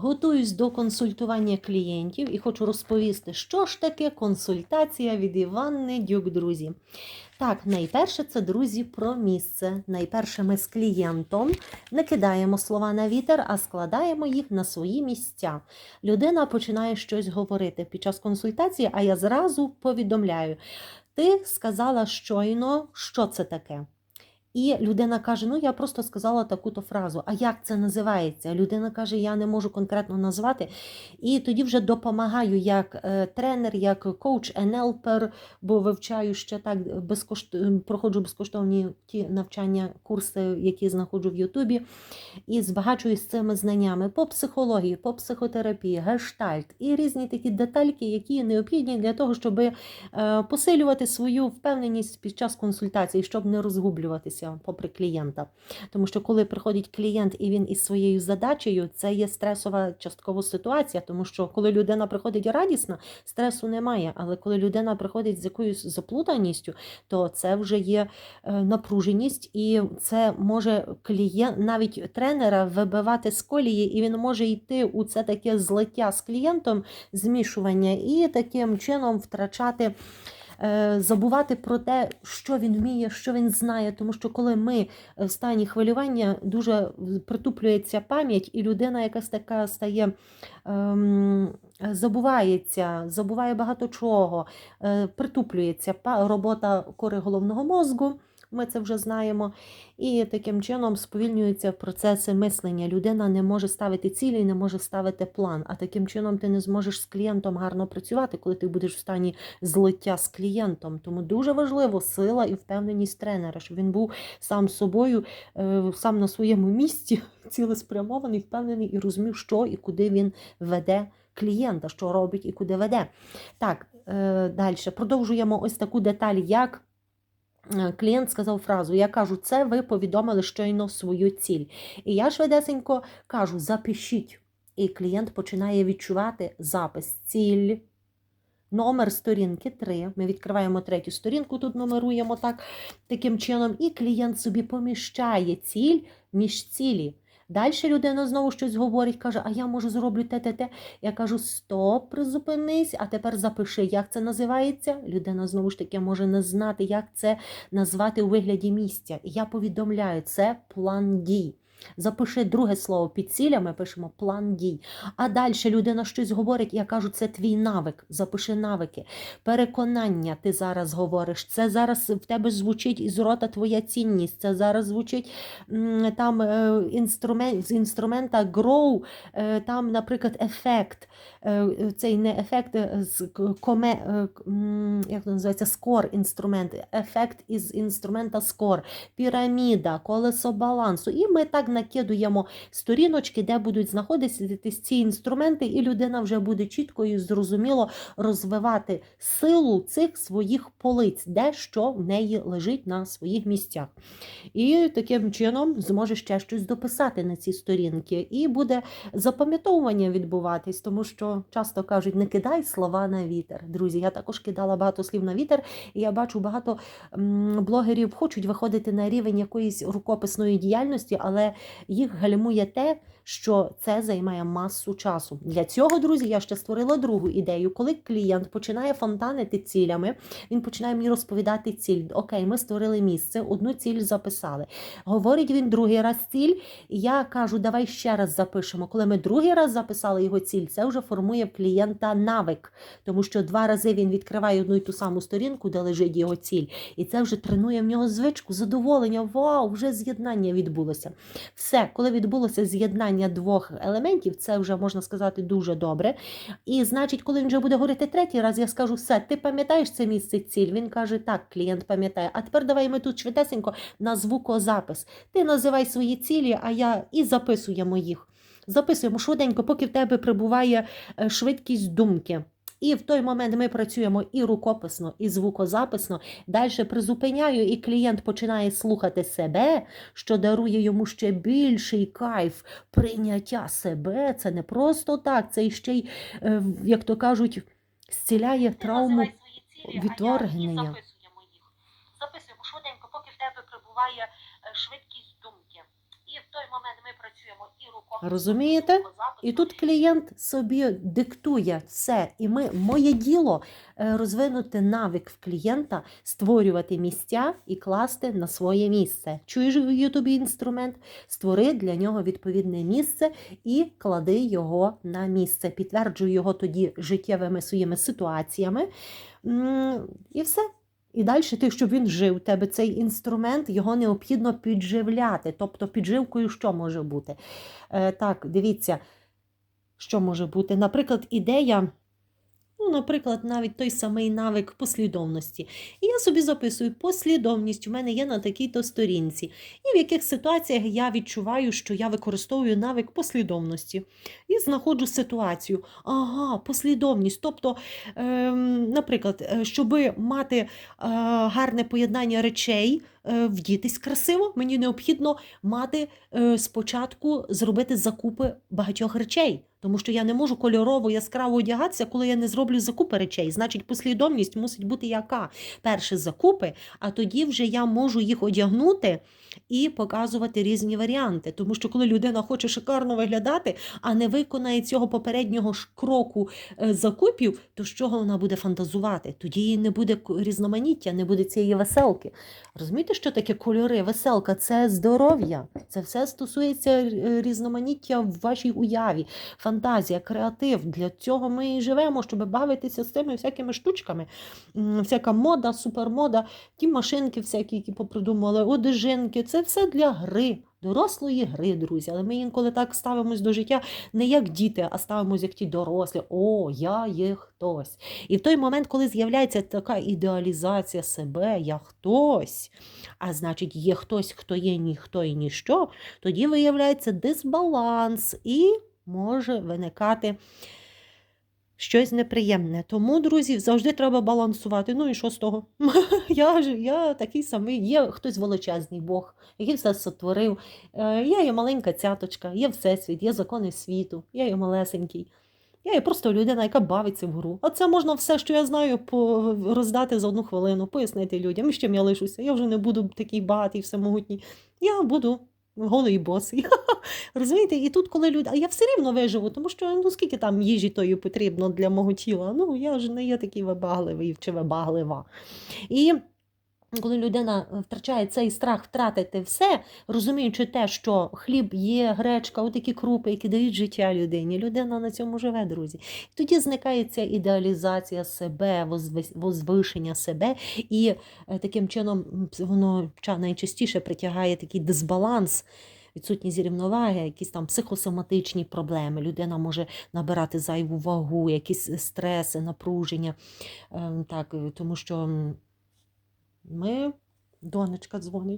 Готуюсь до консультування клієнтів і хочу розповісти, що ж таке консультація від Іванни Дюк, друзі. Так, найперше це друзі про місце. Найперше ми з клієнтом не кидаємо слова на вітер, а складаємо їх на свої місця. Людина починає щось говорити під час консультації, а я зразу повідомляю: ти сказала щойно, що це таке. І людина каже: Ну, я просто сказала таку-то фразу. А як це називається? Людина каже, я не можу конкретно назвати. І тоді вже допомагаю як е, тренер, як коуч, енелпер, бо вивчаю ще так безкошт... проходжу безкоштовні ті навчання, курси, які знаходжу в Ютубі, і збагачуюсь цими знаннями по психології, по психотерапії, гештальт і різні такі детальки, які необхідні для того, щоб е, посилювати свою впевненість під час консультації, щоб не розгублюватися попри клієнта. Тому що коли приходить клієнт і він із своєю задачею, це є стресова часткова ситуація, тому що коли людина приходить радісна, стресу немає. Але коли людина приходить з якоюсь заплутаністю, то це вже є е, напруженість, і це може клієнт, навіть тренера вибивати з колії, і він може йти у це таке злиття з клієнтом, змішування, і таким чином втрачати. Е, Забувати про те, що він вміє, що він знає, тому що коли ми в стані хвилювання дуже притуплюється пам'ять, і людина якась така стає ем, забувається, забуває багато чого, е, притуплюється робота кори головного мозку. Ми це вже знаємо, і таким чином сповільнюються процеси мислення. Людина не може ставити цілі, не може ставити план. А таким чином ти не зможеш з клієнтом гарно працювати, коли ти будеш в стані злиття з клієнтом. Тому дуже важливо сила і впевненість тренера, щоб він був сам собою, е, сам на своєму місці, цілеспрямований, впевнений і розумів, що і куди він веде клієнта, що робить і куди веде. Так, е, далі продовжуємо ось таку деталь, як. Е, Клієнт сказав фразу: Я кажу, це ви повідомили щойно свою ціль. І я швидесенько кажу: запишіть. І клієнт починає відчувати запис ціль. Номер сторінки 3. Ми відкриваємо третю сторінку, тут нумеруємо так, таким чином, і клієнт собі поміщає ціль між цілі. Далі людина знову щось говорить, каже, а я можу зроблю те, те, те. Я кажу, стоп, призупинись, а тепер запиши, як це називається. Людина знову ж таки може не знати, як це назвати у вигляді місця. І я повідомляю, це план дій. Запиши друге слово під цілями, пишемо план дій. А далі людина щось говорить, я кажу, це твій навик. Запиши навики. Переконання ти зараз говориш. Це зараз в тебе звучить із рота твоя цінність. Це зараз звучить там е, інструмент, з інструмента grow, е, там, наприклад, ефект. Е, Цей не ефект коме, як це називається, скор інструмент, ефект із інструмента скор, піраміда, колесо балансу. І ми так накидуємо сторіночки, де будуть знаходитися ці інструменти, і людина вже буде чітко і зрозуміло розвивати силу цих своїх полиць, де що в неї лежить на своїх місцях. І таким чином зможе ще щось дописати на ці сторінки, і буде запам'ятовування відбуватись, тому що часто кажуть, не кидай слова на вітер. Друзі, я також кидала багато слів на вітер, і я бачу багато блогерів хочуть виходити на рівень якоїсь рукописної діяльності, але їх гальмує те, що це займає масу часу. Для цього, друзі, я ще створила другу ідею. Коли клієнт починає фонтанити цілями, він починає мені розповідати ціль. Окей, ми створили місце, одну ціль записали. Говорить він другий раз ціль, я кажу, давай ще раз запишемо. Коли ми другий раз записали його ціль, це вже формує в клієнта навик, тому що два рази він відкриває одну й ту саму сторінку, де лежить його ціль, і це вже тренує в нього звичку, задоволення. Вау, вже з'єднання відбулося. Все, коли відбулося з'єднання двох елементів, це вже можна сказати дуже добре. І значить, коли він вже буде говорити третій раз, я скажу, все, ти пам'ятаєш це місце ціль? Він каже, так, клієнт пам'ятає. А тепер давай ми тут швидесенько на звукозапис. Ти називай свої цілі, а я і записуємо їх. Записуємо швиденько, поки в тебе прибуває е, швидкість думки. І в той момент ми працюємо і рукописно, і звукозаписно. Далі призупиняю, і клієнт починає слухати себе, що дарує йому ще більший кайф прийняття себе. Це не просто так, це ще й, е, як то кажуть, зціляє травму. Відторгнення. і записуємо їх. Записуємо швиденько, поки в тебе прибуває е, швидкість думки. І в той момент ми працюємо і молоко. Розумієте? І тут клієнт собі диктує все. І ми, моє діло е, розвинути навик в клієнта, створювати місця і класти на своє місце. Чуєш Ютубі інструмент? Створи для нього відповідне місце і клади його на місце. Підтверджуй його тоді життєвими своїми ситуаціями. І все. І далі ти, щоб він жив, у тебе цей інструмент, його необхідно підживляти. Тобто підживкою що може бути? Е, так, дивіться, що може бути. Наприклад, ідея, ну, наприклад, навіть той самий навик послідовності. І я собі записую послідовність у мене є на такій-то сторінці. І в яких ситуаціях я відчуваю, що я використовую навик послідовності. І знаходжу ситуацію. Ага, послідовність. Тобто, ем, наприклад, е, щоб мати е, гарне поєднання речей, вдітись красиво, мені необхідно мати е, спочатку зробити закупи багатьох речей. Тому що я не можу кольорово яскраво одягатися, коли я не зроблю закупи речей. Значить, послідовність мусить бути яка? Перше закупи, а тоді вже я можу їх одягнути і показувати різні варіанти. Тому що коли людина хоче шикарно виглядати, а не виконає цього попереднього кроку е, закупів, то з чого вона буде фантазувати? Тоді їй не буде різноманіття, не буде цієї веселки. Розумієте, що таке кольори? Веселка це здоров'я. Це все стосується е, різноманіття в вашій уяві, фантазія, креатив. Для цього ми і живемо, щоб бавитися з цими всякими штучками. Всяка мода, супермода, ті машинки, всякі, які попридумували, одежинки. Це все для гри. Дорослої гри, друзі, але ми інколи так ставимось до життя не як діти, а ставимось як ті дорослі. О, я є хтось. І в той момент, коли з'являється така ідеалізація себе, я хтось, а значить, є хтось, хто є ніхто і ніщо, тоді виявляється дисбаланс і може виникати щось неприємне. Тому, друзі, завжди треба балансувати. Ну і що з того? Я ж я такий самий, є хтось величезний Бог, який все сотворив. Е, Я є маленька цяточка, є всесвіт, є закони світу, я є малесенький. Я є просто людина, яка бавиться в гру. А це можна все, що я знаю, роздати за одну хвилину, пояснити людям. І з чим я лишуся. Я вже не буду такий багатий, всемогутній. Я буду голий босий. Розумієте? І тут, коли люди. А я все рівно виживу, тому що ну скільки там їжі тої потрібно для мого тіла. Ну, я ж не є такий вибагливий чи вибаглива. І коли людина втрачає цей страх втратити все, розуміючи те, що хліб є, гречка, отакі крупи, які дають життя людині, людина на цьому живе, друзі. Тоді зникає ця ідеалізація себе, возвишення себе, і е, таким чином воно найчастіше притягає такий дисбаланс. Відсутність рівноваги, якісь там психосоматичні проблеми. Людина може набирати зайву вагу, якісь стреси, напруження. Ем, Так, е, тому що ми, донечка дзвонить.